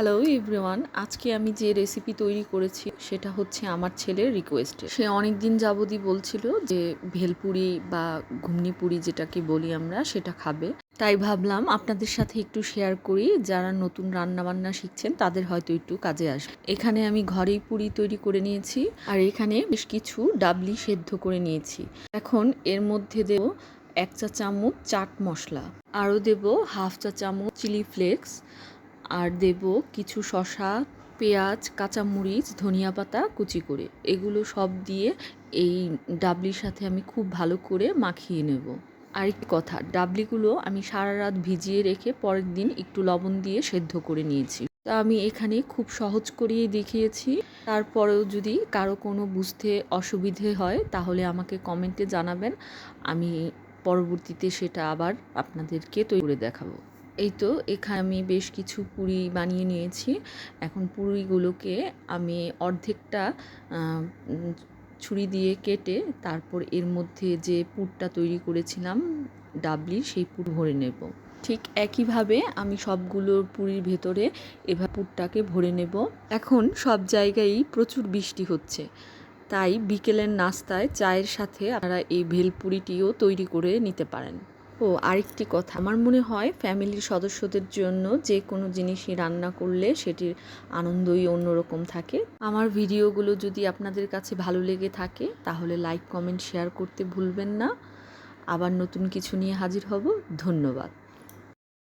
Hello everyone আজকে আমি যে রেসিপি তৈরি করেছি, সেটা হচ্ছে আমার ছেলের রিকোয়েস্টে সে অনেক দিন যাবতই বলছিল যে, ভেলপুরি বা ঘুমনি পুরি যেটাকে বলি আমরা, সেটা খাবে। তাই ভাবলাম আপনাদের সাথে একটু শেয়ার করি। যারা নতুন রান্না বান্না শিখছেন, তাদের হয়তো একটু কাজে আসবে। এখানে আমি ঘরেই পুরি তৈরি করে নিয়েছি, আর এখানে বেশ কিছু ডাবলি সেদ্ধ করে নিয়েছি। এখন এর মধ্যে দেব এক চা চামচ চাট মশলা, আরও দেব হাফ চা চামচ চিলি ফ্লেক্স আর দেব কিছু শসা, পেঁয়াজ, কাঁচামরিচ, ধনিয়া পাতা কুচি করে। এগুলো সব দিয়ে এই ডাবলির সাথে আমি খুব ভালো করে মাখিয়ে নেব। আরেকটি কথা, ডাবলিগুলো আমি সারা রাত ভিজিয়ে রেখে পরের দিন একটু লবণ দিয়ে সেদ্ধ করে নিয়েছি। তা আমি এখানে খুব সহজ করেই দেখিয়েছি। তারপরেও যদি কারও কোনো বুঝতে অসুবিধে হয়, তাহলে আমাকে কমেন্টে জানাবেন। আমি পরবর্তীতে সেটা আবার আপনাদেরকে তৈরি করে দেখাবো। এই তো, এখানে আমি বেশ কিছু পুরি বানিয়ে নিয়েছি। এখন পুরিগুলোকে আমি অর্ধেকটা ছুরি দিয়ে কেটে তারপর এর মধ্যে যে পুরটা তৈরি করেছিলাম, ডাবলি, সেই পুর ভরে নেব। ঠিক একইভাবে আমি সবগুলো পুরীর ভেতরে এভাবে পুরটাকে ভরে নেব। এখন সব জায়গায়ই প্রচুর বৃষ্টি হচ্ছে। তাই বিকেলের নাস্তায় চায়ের সাথে আপনারা এই ভেলপুরিটিও তৈরি করে নিতে পারেন। ও আরেকটি কথা। আমার মনে হয় ফ্যামিলির সদস্যদের জন্য যে কোনো জিনিসই রান্না করলে সেটির আনন্দই অন্যরকম থাকে। আমার ভিডিওগুলো যদি আপনাদের কাছে ভালো লেগে থাকে, তাহলে লাইক, কমেন্ট, শেয়ার করতে ভুলবেন না। আবার নতুন কিছু নিয়ে হাজির হব। ধন্যবাদ।